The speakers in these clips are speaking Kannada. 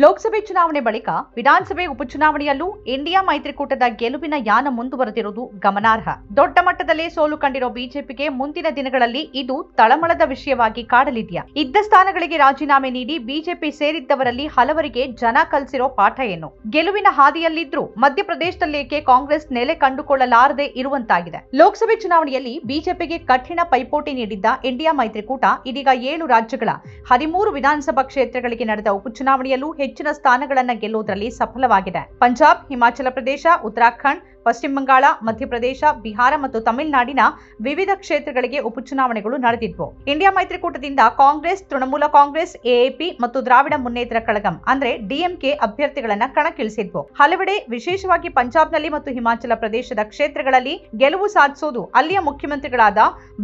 ಲೋಕಸಭೆ ಚುನಾವಣೆ ಬಳಿಕ ವಿಧಾನಸಭೆ ಉಪಚುನಾವಣೆಯಲ್ಲೂ ಇಂಡಿಯಾ ಮೈತ್ರಿಕೂಟದ ಗೆಲುವಿನ ಯಾನ ಮುಂದುವರೆದಿರುವುದು ಗಮನಾರ್ಹ. ದೊಡ್ಡ ಮಟ್ಟದಲ್ಲೇ ಸೋಲು ಕಂಡಿರೋ ಬಿಜೆಪಿಗೆ ಮುಂದಿನ ದಿನಗಳಲ್ಲಿ ಇದು ತಳಮಳದ ವಿಷಯವಾಗಿ ಕಾಡಲಿದೆಯಾ? ಇದ್ದ ಸ್ಥಾನಗಳಿಗೆ ರಾಜೀನಾಮೆ ನೀಡಿ ಬಿಜೆಪಿ ಸೇರಿದ್ದವರಲ್ಲಿ ಹಲವರಿಗೆ ಜನ ಕಲಿಸಿರೋ ಪಾಠ ಏನು? ಗೆಲುವಿನ ಹಾದಿಯಲ್ಲಿದ್ರೂ ಮಧ್ಯಪ್ರದೇಶದಲ್ಲೇಕೆ ಕಾಂಗ್ರೆಸ್ ನೆಲೆ ಕಂಡುಕೊಳ್ಳಲಾರದೆ ಇರುವಂತಾಗಿದೆ. ಲೋಕಸಭೆ ಚುನಾವಣೆಯಲ್ಲಿ ಬಿಜೆಪಿಗೆ ಕಠಿಣ ಪೈಪೋಟಿ ನೀಡಿದ್ದ ಇಂಡಿಯಾ ಮೈತ್ರಿಕೂಟ ಇದೀಗ ಏಳು ರಾಜ್ಯಗಳ ಹದಿಮೂರು ವಿಧಾನಸಭಾ ಕ್ಷೇತ್ರಗಳಿಗೆ ನಡೆದ ಉಪಚುನಾವಣೆಯಲ್ಲೂ ಹೆಚ್ಚಿನ ಸ್ಥಾನಗಳನ್ನು ಗೆಲ್ಲುವುದರಲ್ಲಿ ಸಫಲವಾಗಿದೆ. ಪಂಜಾಬ್, ಹಿಮಾಚಲ ಪ್ರದೇಶ, ಉತ್ತರಾಖಂಡ್, ಪಶ್ಚಿಮ ಬಂಗಾಳ, ಮಧ್ಯಪ್ರದೇಶ, ಬಿಹಾರ ಮತ್ತು ತಮಿಳುನಾಡಿನ ವಿವಿಧ ಕ್ಷೇತ್ರಗಳಿಗೆ ಉಪಚುನಾವಣೆಗಳು ನಡೆದಿದ್ವು. ಇಂಡಿಯಾ ಮೈತ್ರಿಕೂಟದಿಂದ ಕಾಂಗ್ರೆಸ್, ತೃಣಮೂಲ ಕಾಂಗ್ರೆಸ್ ಎಎಪಿ ಮತ್ತು ದ್ರಾವಿಡ ಮುನ್ನೇತ್ರ ಕಳಗಂ, ಅಂದ್ರೆ ಡಿಎಂಕೆ ಅಭ್ಯರ್ಥಿಗಳನ್ನ ಕಣಕ್ಕಿಳಿಸಿದ್ವು. ಹಲವೆಡೆ ವಿಶೇಷವಾಗಿ ಪಂಜಾಬ್ನಲ್ಲಿ ಮತ್ತು ಹಿಮಾಚಲ ಪ್ರದೇಶದ ಕ್ಷೇತ್ರಗಳಲ್ಲಿ ಗೆಲುವು ಸಾಧಿಸುವುದು ಅಲ್ಲಿಯ ಮುಖ್ಯಮಂತ್ರಿಗಳಾದ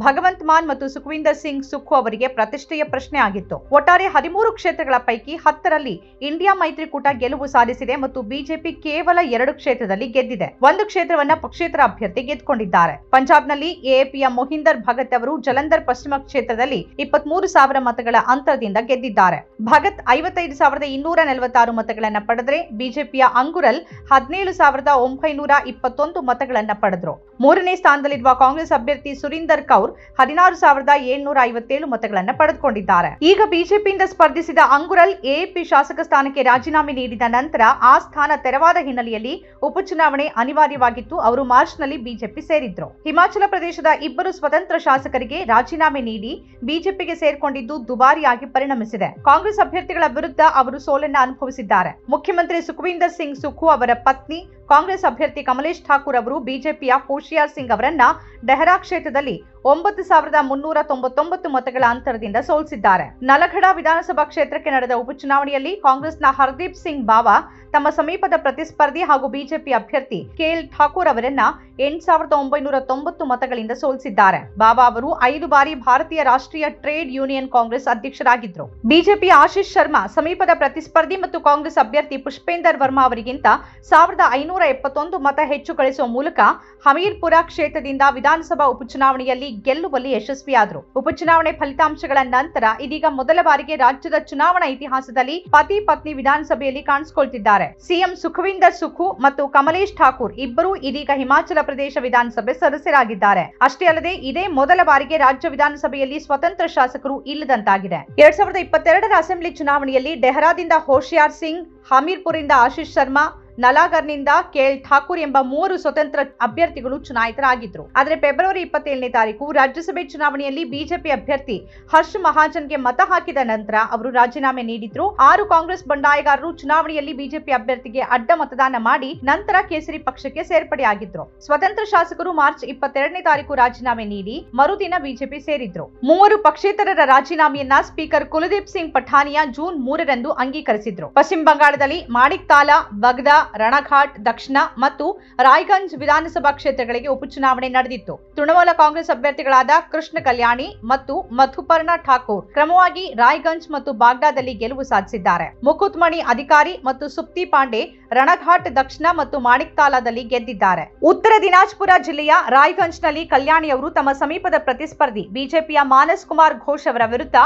ಭಗವಂತ್ ಮಾನ್ ಮತ್ತು ಸುಖವಿಂದರ್ ಸಿಂಗ್ ಸುಖು ಅವರಿಗೆ ಪ್ರತಿಷ್ಠೆಯ ಪ್ರಶ್ನೆ ಆಗಿತ್ತು. ಒಟ್ಟಾರೆ ಹದಿಮೂರು ಕ್ಷೇತ್ರಗಳ ಪೈಕಿ ಹತ್ತರಲ್ಲಿ ಇಂಡಿಯಾ ಮೈತ್ರಿಕೂಟ ಗೆಲುವು ಸಾಧಿಸಿದೆ ಮತ್ತು ಬಿಜೆಪಿ ಕೇವಲ ಎರಡು ಕ್ಷೇತ್ರದಲ್ಲಿ ಗೆದ್ದಿದೆ. ಒಂದು ಕ್ಷೇತ್ರವನ್ನ ಪಕ್ಷೇತರ ಅಭ್ಯರ್ಥಿ ಗೆದ್ದುಕೊಂಡಿದ್ದಾರೆ. ಪಂಜಾಬ್ನಲ್ಲಿ ಎಎಪಿಯ ಮೊಹಿಂದರ್ ಭಗತ್ ಅವರು ಜಲಂಧರ್ ಪಶ್ಚಿಮ ಕ್ಷೇತ್ರದಲ್ಲಿ ಇಪ್ಪತ್ಮೂರು ಸಾವಿರ ಮತಗಳ ಅಂತರದಿಂದ ಗೆದ್ದಿದ್ದಾರೆ. ಭಗತ್ ಐವತ್ತೈದು ಸಾವಿರದ ಇನ್ನೂರ ನಲವತ್ತಾರು ಮತಗಳನ್ನ ಪಡೆದರೆ ಬಿಜೆಪಿಯ ಅಂಗುರಲ್ ಹದಿನೇಳು ಸಾವಿರದ ಒಂಬೈನೂರ ಇಪ್ಪತ್ತೊಂದು ಮತಗಳನ್ನ ಪಡೆದ್ರು. ಮೂರನೇ ಸ್ಥಾನದಲ್ಲಿರುವ ಕಾಂಗ್ರೆಸ್ ಅಭ್ಯರ್ಥಿ ಸುರೀಂದರ್ ಕೌರ್ ಹದಿನಾರು ಸಾವಿರದ ಏಳ್ನೂರ ಐವತ್ತೇಳು ಮತಗಳನ್ನ ಪಡೆದುಕೊಂಡಿದ್ದಾರೆ. ಈಗ ಬಿಜೆಪಿಯಿಂದ ಸ್ಪರ್ಧಿಸಿದ ಅಂಗುರಲ್ ಎಎಪಿ ಶಾಸಕ ಸ್ಥಾನಕ್ಕೆ ರಾಜೀನಾಮೆ ನೀಡಿದ ನಂತರ ಆ ಸ್ಥಾನ ತೆರವಾದ ಹಿನ್ನೆಲೆಯಲ್ಲಿ ಉಪಚುನಾವಣೆ ಅನಿವಾರ್ಯವಾಗಿತ್ತು. ಅವರು ಮಾರ್ಚ್ನಲ್ಲಿ ಬಿಜೆಪಿ ಸೇರಿದ್ರು. ಹಿಮಾಚಲ ಪ್ರದೇಶದ ಇಬ್ಬರು ಸ್ವತಂತ್ರ ಶಾಸಕರಿಗೆ ರಾಜೀನಾಮೆ ನೀಡಿ ಬಿಜೆಪಿಗೆ ಸೇರ್ಕೊಂಡಿದ್ದು ದುಬಾರಿಯಾಗಿ ಪರಿಣಮಿಸಿದೆ. ಕಾಂಗ್ರೆಸ್ ಅಭ್ಯರ್ಥಿಗಳ ವಿರುದ್ಧ ಅವರು ಸೋಲನ್ನ ಅನುಭವಿಸಿದ್ದಾರೆ. ಮುಖ್ಯಮಂತ್ರಿ ಸುಖವಿಂದರ್ ಸಿಂಗ್ ಸುಖು ಅವರ ಪತ್ನಿ, ಕಾಂಗ್ರೆಸ್ ಅಭ್ಯರ್ಥಿ ಕಮಲೇಶ್ ಠಾಕೂರ್ ಅವರು ಬಿಜೆಪಿಯ ಹೋಶಿಯಾರ್ ಸಿಂಗ್ ಅವರನ್ನ ಡೆಹರಾ ಕ್ಷೇತ್ರದಲ್ಲಿ ಒಂಬತ್ತು ಸಾವಿರದ ಮುನ್ನೂರ ತೊಂಬತ್ತೊಂಬತ್ತು ಮತಗಳ ಅಂತರದಿಂದ ಸೋಲಿಸಿದ್ದಾರೆ. ನಲಗಢ ವಿಧಾನಸಭಾ ಕ್ಷೇತ್ರಕ್ಕೆ ನಡೆದ ಉಪಚುನಾವಣೆಯಲ್ಲಿ ಕಾಂಗ್ರೆಸ್ನ ಹರ್ದೀಪ್ ಸಿಂಗ್ ಬಾವಾ ತಮ್ಮ ಸಮೀಪದ ಪ್ರತಿಸ್ಪರ್ಧಿ ಹಾಗೂ ಬಿಜೆಪಿ ಅಭ್ಯರ್ಥಿ ಕೆಎಲ್ ಠಾಕೂರ್ ಅವರನ್ನ ಎಂಟು ಸಾವಿರದ ಒಂಬೈನೂರ ತೊಂಬತ್ತು ಮತಗಳಿಂದ ಸೋಲಿಸಿದ್ದಾರೆ. ಬಾಬಾ ಅವರು ಐದು ಬಾರಿ ಭಾರತೀಯ ರಾಷ್ಟ್ರೀಯ ಟ್ರೇಡ್ ಯೂನಿಯನ್ ಕಾಂಗ್ರೆಸ್ ಅಧ್ಯಕ್ಷರಾಗಿದ್ದರು ಬಿಜೆಪಿ ಆಶೀಶ್ ಶರ್ಮಾ ಸಮೀಪದ ಪ್ರತಿಸ್ಪರ್ಧಿ ಮತ್ತು ಕಾಂಗ್ರೆಸ್ ಅಭ್ಯರ್ಥಿ ಪುಷ್ಪೇಂದರ್ ವರ್ಮಾ ಅವರಿಗಿಂತ ಸಾವಿರದ ಐನೂರ ಎಪ್ಪತ್ತೊಂದು ಮತ ಹೆಚ್ಚು ಗಳಿಸುವ ಮೂಲಕ ಹಮೀರ್ಪುರ ಕ್ಷೇತ್ರದಿಂದ ವಿಧಾನಸಭಾ ಉಪಚುನಾವಣೆಯಲ್ಲಿ ಗೆಲ್ಲುವಲ್ಲಿ ಯಶಸ್ವಿಯಾದರು. ಉಪಚುನಾವಣೆ ಫಲಿತಾಂಶಗಳ ನಂತರ ಇದೀಗ ಮೊದಲ ಬಾರಿಗೆ ರಾಜ್ಯದ ಚುನಾವಣಾ ಇತಿಹಾಸದಲ್ಲಿ ಪತಿ ಪತ್ನಿ ವಿಧಾನಸಭೆಯಲ್ಲಿ ಕಾಣಿಸಿಕೊಳ್ತಿದ್ದಾರೆ. ಸಿಎಂ ಸುಖವಿಂದರ್ ಸುಖು ಮತ್ತು ಕಮಲೇಶ್ ಠಾಕೂರ್ ಇಬ್ಬರೂ ಇದೀಗ ಹಿಮಾಚಲ ಪ್ರದೇಶ ವಿಧಾನಸಭೆ ಸದಸ್ಯರಾಗಿದ್ದಾರೆ. ಅಷ್ಟೇ ಅಲ್ಲದೆ ಇದೇ ಮೊದಲ ಬಾರಿಗೆ ರಾಜ್ಯ ವಿಧಾನಸಭೆಯಲ್ಲಿ ಸ್ವತಂತ್ರ ಶಾಸಕರು ಇಲ್ಲದಂತಾಗಿದೆ. ಎರಡ್ ಸಾವಿರದ ಇಪ್ಪತ್ತೆರಡರ ಅಸೆಂಬ್ಲಿ ಚುನಾವಣೆಯಲ್ಲಿ ಡೆಹರಾದಿಂದ ಹೋಶಿಯಾರ್ ಸಿಂಗ್ ಹಮೀರ್ಪುರಿಂದ ಆಶೀಶ್ ಶರ್ಮಾ ನಲಾಗರ್ನಿಂದ ಕೇಳ್ ಠಾಕೂರ್ ಎಂಬ ಮೂವರು ಸ್ವತಂತ್ರ ಅಭ್ಯರ್ಥಿಗಳು ಚುನಾಯಿತರಾಗಿದ್ರು. ಆದರೆ ಫೆಬ್ರವರಿ ಇಪ್ಪತ್ತೇಳನೇ ತಾರೀಕು ರಾಜ್ಯಸಭೆ ಚುನಾವಣೆಯಲ್ಲಿ ಬಿಜೆಪಿ ಅಭ್ಯರ್ಥಿ ಹರ್ಷ್ ಮಹಾಜನ್ಗೆ ಮತ ಹಾಕಿದ ನಂತರ ಅವರು ರಾಜೀನಾಮೆ ನೀಡಿದ್ರು. ಆರು ಕಾಂಗ್ರೆಸ್ ಬಂಡಾಯಗಾರರು ಚುನಾವಣೆಯಲ್ಲಿ ಬಿಜೆಪಿ ಅಭ್ಯರ್ಥಿಗೆ ಅಡ್ಡ ಮತದಾನ ಮಾಡಿ ನಂತರ ಕೇಸರಿ ಪಕ್ಷಕ್ಕೆ ಸೇರ್ಪಡೆಯಾಗಿದ್ರು. ಸ್ವತಂತ್ರ ಶಾಸಕರು ಮಾರ್ಚ್ ಇಪ್ಪತ್ತೆರಡನೇ ತಾರೀಕು ರಾಜೀನಾಮೆ ನೀಡಿ ಮರುದಿನ ಬಿಜೆಪಿ ಸೇರಿದ್ರು. ಮೂವರು ಪಕ್ಷೇತರರ ರಾಜೀನಾಮೆಯನ್ನ ಸ್ಪೀಕರ್ ಕುಲದೀಪ್ ಸಿಂಗ್ ಪಠಾನಿಯಾ ಜೂನ್ ಮೂರರಂದು ಅಂಗೀಕರಿಸಿದ್ರು. ಪಶ್ಚಿಮ ಬಂಗಾಳದಲ್ಲಿ ಮಾಣಿಕ್ ತಾಲ, ಬಗ್ದಾ ರಣಘಾಟ್, ದಕ್ಷಿಣ ಮತ್ತು ರಾಯ್ಗಂಜ್ ವಿಧಾನಸಭಾ ಕ್ಷೇತ್ರಗಳಿಗೆ ಉಪಚುನಾವಣೆ ನಡೆದಿತ್ತು. ತೃಣಮೂಲ ಕಾಂಗ್ರೆಸ್ ಅಭ್ಯರ್ಥಿಗಳಾದ ಕೃಷ್ಣ ಕಲ್ಯಾಣಿ ಮತ್ತು ಮಧುಪರ್ಣ ಠಾಕೂರ್ ಕ್ರಮವಾಗಿ ರಾಯ್ಗಂಜ್ ಮತ್ತು ಬಾಗ್ಡಾದಲ್ಲಿ ಗೆಲುವು ಸಾಧಿಸಿದ್ದಾರೆ. ಮುಕುತ್ಮಣಿ ಅಧಿಕಾರಿ ಮತ್ತು ಸುಪ್ತಿ ಪಾಂಡೆ ರಣಘಾಟ್, ದಕ್ಷಿಣ ಮತ್ತು ಮಾಣಿಕ್ ತಾಲಾದಲ್ಲಿ ಗೆದ್ದಿದ್ದಾರೆ. ಉತ್ತರ ದಿನಾಜ್ಪುರ ಜಿಲ್ಲೆಯ ರಾಯ್ಗಂಜ್ನಲ್ಲಿ ಕಲ್ಯಾಣಿ ಅವರು ತಮ್ಮ ಸಮೀಪದ ಪ್ರತಿಸ್ಪರ್ಧಿ ಬಿಜೆಪಿಯ ಮಾನಸ್ ಕುಮಾರ್ ಘೋಷ್ ಅವರ ವಿರುದ್ಧ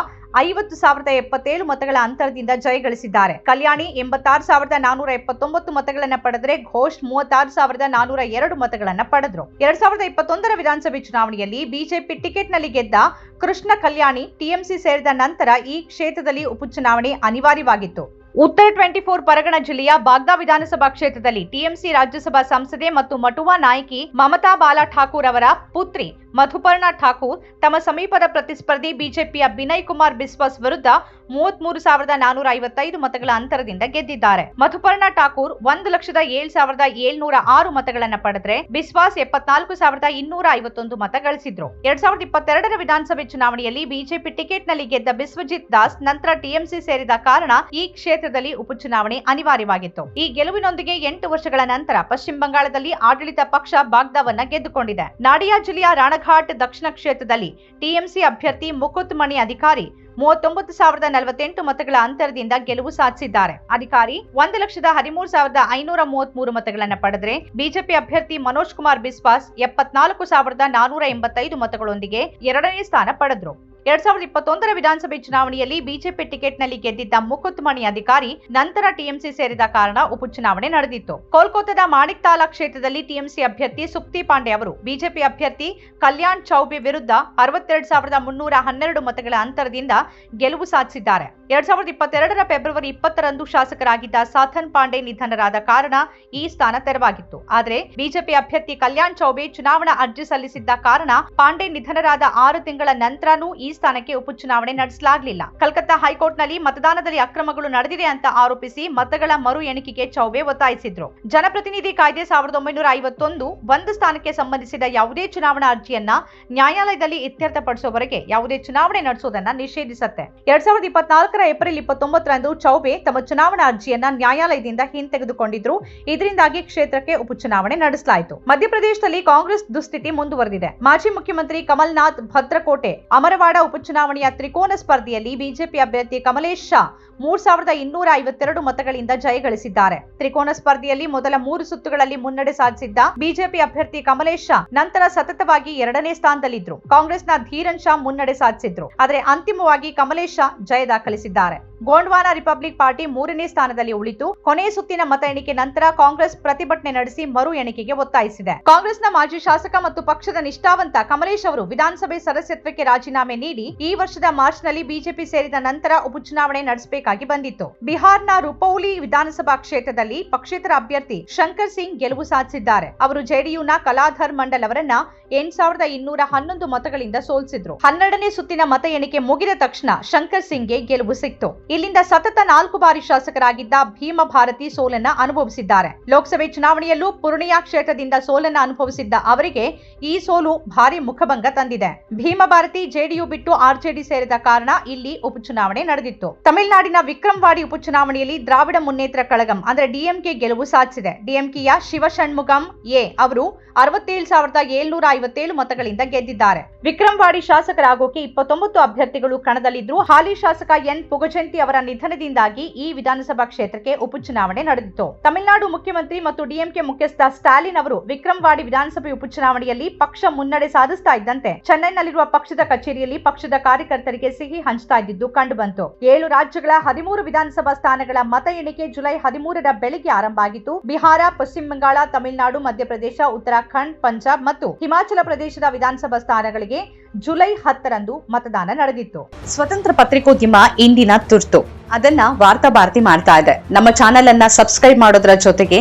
ಐವತ್ತು ಸಾವಿರದ ಎಪ್ಪತ್ತೇಳು ಮತಗಳ ಅಂತರದಿಂದ ಜಯಗಳಿಸಿದ್ದಾರೆ ಕಲ್ಯಾಣಿ ಎಂಬತ್ತಾರು ಸಾವಿರದ ನಾನೂರ ಎಪ್ಪತ್ತೊಂಬತ್ತು ಮತಗಳನ್ನ ಪಡೆದರೆ ಘೋಷ್ ಮೂವತ್ತಾರು ಸಾವಿರದ ನಾನೂರ ಎರಡು ಮತಗಳನ್ನ ಪಡೆದ್ರು. ಎರಡ್ ಸಾವಿರದ ಇಪ್ಪತ್ತೊಂದರ ವಿಧಾನಸಭೆ ಚುನಾವಣೆಯಲ್ಲಿ ಬಿಜೆಪಿ ಟಿಕೆಟ್ನಲ್ಲಿ ಗೆದ್ದ ಕೃಷ್ಣ ಕಲ್ಯಾಣಿ ಟಿಎಂಸಿ ಸೇರಿದ ನಂತರ ಈ ಕ್ಷೇತ್ರದಲ್ಲಿ ಉಪಚುನಾವಣೆ ಅನಿವಾರ್ಯವಾಗಿತ್ತು. ಉತ್ತರ ಟ್ವೆಂಟಿ ಫೋರ್ ಪರಗಣ ಜಿಲ್ಲೆಯ ಬಾಗ್ದಾ ವಿಧಾನಸಭಾ ಕ್ಷೇತ್ರದಲ್ಲಿ ಟಿಎಂಸಿ ರಾಜ್ಯಸಭಾ ಸಂಸದೆ ಮತ್ತು ಮಟುವಾ ನಾಯಕಿ ಮಮತಾ ಬಾಲಾ ಠಾಕೂರ್ ಅವರ ಪುತ್ರಿ ಮಧುಪರ್ಣ ಠಾಕೂರ್ ತಮ್ಮ ಸಮೀಪದ ಪ್ರತಿಸ್ಪರ್ಧಿ ಬಿಜೆಪಿಯ ಬಿನಯ್ ಕುಮಾರ್ ಬಿಸ್ವಾಸ್ ವಿರುದ್ಧ ಮೂವತ್ಮೂರು ಸಾವಿರದ ನಾನೂರ ಐವತ್ತೈದು ಮತಗಳ ಅಂತರದಿಂದ ಗೆದ್ದಿದ್ದಾರೆ. ಮಧುಪರ್ಣ ಠಾಕೂರ್ ಒಂದು ಲಕ್ಷದ ಏಳು ಸಾವಿರದ ಏಳ್ನೂರ ಆರು ಮತಗಳನ್ನ ಪಡೆದ್ರೆ ಬಿಸ್ವಾಸ್ ಎಪ್ಪತ್ನಾಲ್ಕು ಸಾವಿರದ ಇನ್ನೂರ ಐವತ್ತೊಂದು ಮತ ಗಳಿಸಿದ್ರು. ಎರಡ್ ಸಾವಿರದ ಇಪ್ಪತ್ತೆರಡರ ವಿಧಾನಸಭೆ ಚುನಾವಣೆಯಲ್ಲಿ ಬಿಜೆಪಿ ಟಿಕೆಟ್ನಲ್ಲಿ ಗೆದ್ದ ಬಿಸ್ವಜಿತ್ ದಾಸ್ ನಂತರ ಟಿಎಂಸಿ ಸೇರಿದ ಕಾರಣ ಈ ಕ್ಷೇತ್ರದಲ್ಲಿ ಉಪಚುನಾವಣೆ ಅನಿವಾರ್ಯವಾಗಿತ್ತು. ಈ ಗೆಲುವಿನೊಂದಿಗೆ ಎಂಟು ವರ್ಷಗಳ ನಂತರ ಪಶ್ಚಿಮ ಬಂಗಾಳದಲ್ಲಿ ಆಡಳಿತ ಪಕ್ಷ ಬಾಗ್ದಾವನ್ನ ಗೆದ್ದುಕೊಂಡಿದೆ. ನಾಡಿಯಾ ಜಿಲ್ಲೆಯ ರಾಣಘಾಟ್ ದಕ್ಷಿಣ ಕ್ಷೇತ್ರದಲ್ಲಿ ಟಿಎಂಸಿ ಅಭ್ಯರ್ಥಿ ಮುಕುತ್ ಮಣಿ ಅಧಿಕಾರಿ ಮೂವತ್ತೊಂಬತ್ತು ಸಾವಿರದ ನಲವತ್ತೆಂಟು ಮತಗಳ ಅಂತರದಿಂದ ಗೆಲುವು ಸಾಧಿಸಿದ್ದಾರೆ. ಅಧಿಕಾರಿ, ಒಂದು ಲಕ್ಷದ ಹದಿಮೂರು ಸಾವಿರದ ಐನೂರ ಮೂವತ್ಮೂರು ಮತಗಳನ್ನು ಪಡೆದರೆ ಬಿಜೆಪಿ ಅಭ್ಯರ್ಥಿ ಮನೋಜ್ ಕುಮಾರ್ ಬಿಸ್ವಾಸ್ ಎಪ್ಪತ್ನಾಲ್ಕು ಸಾವಿರದ ನಾನೂರ ಎಂಬತ್ತೈದು ಮತಗಳೊಂದಿಗೆ ಎರಡನೇ ಸ್ಥಾನ ಪಡೆದ್ರು. ಎರಡ್ ಸಾವಿರದ ಇಪ್ಪತ್ತೊಂದರ ವಿಧಾನಸಭೆ ಚುನಾವಣೆಯಲ್ಲಿ ಬಿಜೆಪಿ ಟಿಕೆಟ್ನಲ್ಲಿ ಗೆದ್ದಿದ್ದ ಮುಕುತ್ಮಣಿ ಅಧಿಕಾರಿ, ನಂತರ ಟಿಎಂಸಿ ಸೇರಿದ ಕಾರಣ ಉಪಚುನಾವಣೆ ನಡೆದಿತ್ತು. ಕೋಲ್ಕತ್ತಾದ ಮಾಣಿಕ್ ತಾಲಾ ಕ್ಷೇತ್ರದಲ್ಲಿ ಟಿಎಂಸಿ ಅಭ್ಯರ್ಥಿ ಸುಪ್ತಿ ಪಾಂಡೆ ಅವರು, ಬಿಜೆಪಿ ಅಭ್ಯರ್ಥಿ ಕಲ್ಯಾಣ್ ಚೌಬೆ ವಿರುದ್ಧ ಅರವತ್ತೆರಡು ಸಾವಿರದ ಮುನ್ನೂರ ಹನ್ನೆರಡು ಮತಗಳ ಅಂತರದಿಂದ ಗೆಲುವು ಸಾಧಿಸಿದ್ದಾರೆ. ಎರಡ್ ಸಾವಿರದ ಇಪ್ಪತ್ತೆರಡರ ಫೆಬ್ರವರಿ ಇಪ್ಪತ್ತರಂದು ಶಾಸಕರಾಗಿದ್ದ ಸಾಥನ್ ಪಾಂಡೆ ನಿಧನರಾದ ಕಾರಣ ಈ ಸ್ಥಾನ ತೆರವಾಗಿತ್ತು. ಆದರೆ ಬಿಜೆಪಿ ಅಭ್ಯರ್ಥಿ ಕಲ್ಯಾಣ್ ಚೌಬೆ ಚುನಾವಣಾ ಅರ್ಜಿ ಸಲ್ಲಿಸಿದ್ದ ಕಾರಣ ಪಾಂಡೆ ನಿಧನರಾದ ಆರು ತಿಂಗಳ ನಂತರನೂ ಈ ಸ್ಥಾನಕ್ಕೆ ಉಪಚುನಾವಣೆ ನಡೆಸಲಾಗಲಿಲ್ಲ. ಕಲ್ಕತ್ತಾ ಹೈಕೋರ್ಟ್ನಲ್ಲಿ ಮತದಾನದಲ್ಲಿ ಅಕ್ರಮಗಳು ನಡೆದಿದೆ ಅಂತ ಆರೋಪಿಸಿ ಮತಗಳ ಮರು ಎಣಿಕೆಗೆ ಚೌಬೆ ಒತ್ತಾಯಿಸಿದ್ರು. ಜನಪ್ರತಿನಿಧಿ ಕಾಯ್ದೆ ಸಾವಿರದ ಒಂಬೈನೂರ ಐವತ್ತೊಂದು ಒಂದು ಸ್ಥಾನಕ್ಕೆ ಸಂಬಂಧಿಸಿದ ಯಾವುದೇ ಚುನಾವಣಾ ಅರ್ಜಿಯನ್ನ ನ್ಯಾಯಾಲಯದಲ್ಲಿ ಇತ್ಯರ್ಥಪಡಿಸುವವರೆಗೆ ಯಾವುದೇ ಚುನಾವಣೆ ನಡೆಸುವುದನ್ನ ನಿಷೇಧಿಸುತ್ತೆ. ಎರಡ್ ಸಾವಿರದ ಇಪ್ಪತ್ನಾಲ್ಕರ ಏಪ್ರಿಲ್ ಇಪ್ಪತ್ತೊಂಬತ್ತರಂದು ಚೌಬೆ ತಮ್ಮ ಚುನಾವಣಾ ಅರ್ಜಿಯನ್ನ ನ್ಯಾಯಾಲಯದಿಂದ ಹಿಂತೆಗೆದುಕೊಂಡಿದ್ರು. ಇದರಿಂದಾಗಿ ಕ್ಷೇತ್ರಕ್ಕೆ ಉಪಚುನಾವಣೆ ನಡೆಸಲಾಯಿತು. ಮಧ್ಯಪ್ರದೇಶದಲ್ಲಿ ಕಾಂಗ್ರೆಸ್ ದುಸ್ಥಿತಿ ಮುಂದುವರೆದಿದೆ. ಮಾಜಿ ಮುಖ್ಯಮಂತ್ರಿ ಕಮಲ್ನಾಥ್ ಭದ್ರಕೋಟೆ, ಅಮರವಾಡ ಉಪಚುನಾವಣೆಯ ತ್ರಿಕೋನ ಸ್ಪರ್ಧೆಯಲ್ಲಿ ಬಿಜೆಪಿ ಅಭ್ಯರ್ಥಿ ಕಮಲೇಶ್ ಶಾ ಮೂರ್ ಸಾವಿರದ ಇನ್ನೂರ ಐವತ್ತೆರಡು ಮತಗಳಿಂದ ಜಯಗಳಿಸಿದ್ದಾರೆ ತ್ರಿಕೋನ ಸ್ಪರ್ಧೆಯಲ್ಲಿ ಮೊದಲ ಮೂರು ಸುತ್ತುಗಳಲ್ಲಿ ಮುನ್ನಡೆ ಸಾಧಿಸಿದ್ದ ಬಿಜೆಪಿ ಅಭ್ಯರ್ಥಿ ಕಮಲೇಶ್ ಶಾ ನಂತರ ಸತತವಾಗಿ ಎರಡನೇ ಸ್ಥಾನದಲ್ಲಿದ್ರು. ಕಾಂಗ್ರೆಸ್ನ ಧೀರನ್ ಶಾ ಮುನ್ನಡೆ ಸಾಧಿಸಿದ್ರು. ಆದರೆ ಅಂತಿಮವಾಗಿ ಕಮಲೇಶ್ ಶಾ ಜಯ ದಾಖಲಿಸಿದ್ದಾರೆ. ಗೋಂಡ್ವಾನ ರಿಪಬ್ಲಿಕ್ ಪಾರ್ಟಿ ಮೂರನೇ ಸ್ಥಾನದಲ್ಲಿ ಉಳಿತು. ಕೊನೆ ಸುತ್ತಿನ ಮತ ಎಣಿಕೆ ನಂತರ ಕಾಂಗ್ರೆಸ್ ಪ್ರತಿಭಟನೆ ನಡೆಸಿ ಮರು ಎಣಿಕೆಗೆ ಒತ್ತಾಯಿಸಿದೆ. ಕಾಂಗ್ರೆಸ್ನ ಮಾಜಿ ಶಾಸಕ ಮತ್ತು ಪಕ್ಷದ ನಿಷ್ಠಾವಂತ ಕಮಲೇಶ್ ಅವರು ವಿಧಾನಸಭೆ ಸದಸ್ಯತ್ವಕ್ಕೆ ರಾಜೀನಾಮೆ ನೀಡಿ ಈ ವರ್ಷದ ಮಾರ್ಚ್ನಲ್ಲಿ ಬಿಜೆಪಿ ಸೇರಿದ ನಂತರ ಉಪಚುನಾವಣೆ ನಡೆಸಬೇಕಾಗಿ ಬಂದಿತ್ತು. ಬಿಹಾರ್ನ ರುಪೌಲಿ ವಿಧಾನಸಭಾ ಕ್ಷೇತ್ರದಲ್ಲಿ ಪಕ್ಷೇತರ ಅಭ್ಯರ್ಥಿ ಶಂಕರ್ ಸಿಂಗ್ ಗೆಲುವು ಸಾಧಿಸಿದ್ದಾರೆ. ಅವರು ಜೆಡಿಯುನ ಕಲಾಧರ್ ಮಂಡಲ್ ಅವರನ್ನ ಎಂಟ್ ಮತಗಳಿಂದ ಸೋಲಿಸಿದ್ರು. ಹನ್ನೆರಡನೇ ಸುತ್ತಿನ ಮತ ಎಣಿಕೆ ಮುಗಿದ ತಕ್ಷಣ ಶಂಕರ್ ಸಿಂಗ್ಗೆ ಗೆಲುವು ಸಿಕ್ತು. ಇಲ್ಲಿಂದ ಸತತ ನಾಲ್ಕು ಬಾರಿ ಶಾಸಕರಾಗಿದ್ದ ಭೀಮ ಭಾರತಿ ಸೋಲನ್ನ ಅನುಭವಿಸಿದ್ದಾರೆ. ಲೋಕಸಭೆ ಚುನಾವಣೆಯಲ್ಲೂ ಪೂರ್ಣಿಯಾ ಕ್ಷೇತ್ರದಿಂದ ಸೋಲನ್ನ ಅನುಭವಿಸಿದ್ದ ಅವರಿಗೆ ಈ ಸೋಲು ಭಾರಿ ಮುಖಭಂಗ ತಂದಿದೆ. ಭೀಮ ಭಾರತಿ ಜೆಡಿಯು ಆರ್ಜೆಡಿ ಸೇರಿದ ಕಾರಣ ಇಲ್ಲಿ ಉಪಚುನಾವಣೆ ನಡೆದಿತ್ತು. ತಮಿಳುನಾಡಿನ ವಿಕ್ರಮವಾಡಿ ಉಪಚುನಾವಣೆಯಲ್ಲಿ ದ್ರಾವಿಡ ಮುನ್ನೇತ್ರ ಕಳಗಂ ಅಂದ್ರೆ ಡಿಎಂಕೆ ಗೆಲುವು ಸಾಧಿಸಿದೆ. ಡಿಎಂಕೆಯ ಶಿವಷಣ್ಮುಗಂ ಎ ಅವರು ಅರವತ್ತೇಳು ಸಾವಿರದ ಏಳ್ನೂರ ಐವತ್ತೇಳು ಮತಗಳಿಂದ ಗೆದ್ದಿದ್ದಾರೆ. ವಿಕ್ರಮವಾಡಿ ಶಾಸಕರಾಗೋಕೆ ಇಪ್ಪತ್ತೊಂಬತ್ತು ಅಭ್ಯರ್ಥಿಗಳು ಕಣದಲ್ಲಿದ್ದರು ಹಾಲಿ ಶಾಸಕ ಎನ್ ಪುಗಜಂತಿ ಅವರ ನಿಧನದಿಂದಾಗಿ ಈ ವಿಧಾನಸಭಾ ಕ್ಷೇತ್ರಕ್ಕೆ ಉಪಚುನಾವಣೆ ನಡೆದಿತ್ತು. ತಮಿಳುನಾಡು ಮುಖ್ಯಮಂತ್ರಿ ಮತ್ತು ಡಿಎಂಕೆ ಮುಖ್ಯಸ್ಥ ಸ್ಟಾಲಿನ್ ಅವರು ವಿಕ್ರಮವಾಡಿ ವಿಧಾನಸಭೆ ಉಪಚುನಾವಣೆಯಲ್ಲಿ ಪಕ್ಷ ಮುನ್ನಡೆ ಸಾಧಿಸ್ತಾ ಇದ್ದಂತೆ. ಚೆನ್ನೈನಲ್ಲಿರುವ ಪಕ್ಷದ ಕಚೇರಿಯಲ್ಲಿ ಪಕ್ಷದ ಕಾರ್ಯಕರ್ತರಿಗೆ ಸಿಹಿ ಹಂಚ್ತಾ ಇದ್ದಿದ್ದು ಕಂಡುಬಂತು ಏಳು ರಾಜ್ಯಗಳ ಹದಿಮೂರು ವಿಧಾನಸಭಾ ಸ್ಥಾನಗಳ ಮತ ಎಣಿಕೆ ಜುಲೈ ಹದಿಮೂರರ ಬೆಳಿಗ್ಗೆ ಆರಂಭ ಆಗಿತ್ತು. ಬಿಹಾರ, ಪಶ್ಚಿಮ ಬಂಗಾಳ, ತಮಿಳುನಾಡು, ಮಧ್ಯಪ್ರದೇಶ, ಉತ್ತರಾಖಂಡ್, ಪಂಜಾಬ್ ಮತ್ತು ಹಿಮಾಚಲ ಪ್ರದೇಶದ ವಿಧಾನಸಭಾ ಸ್ಥಾನಗಳಿಗೆ ಜುಲೈ ಹತ್ತರಂದು ಮತದಾನ ನಡೆದಿತ್ತು. ಸ್ವತಂತ್ರ ಪತ್ರಿಕೋದ್ಯಮ ಇಂದಿನ ತುರ್ತು. ಅದನ್ನ ವಾರ್ತಾ ಭಾರತಿ ಮಾಡ್ತಾ ಇದೆ. ನಮ್ಮ ಚಾನೆಲ್ ಅನ್ನ ಸಬ್ಸ್ಕ್ರೈಬ್ ಮಾಡೋದ್ರ ಜೊತೆಗೆ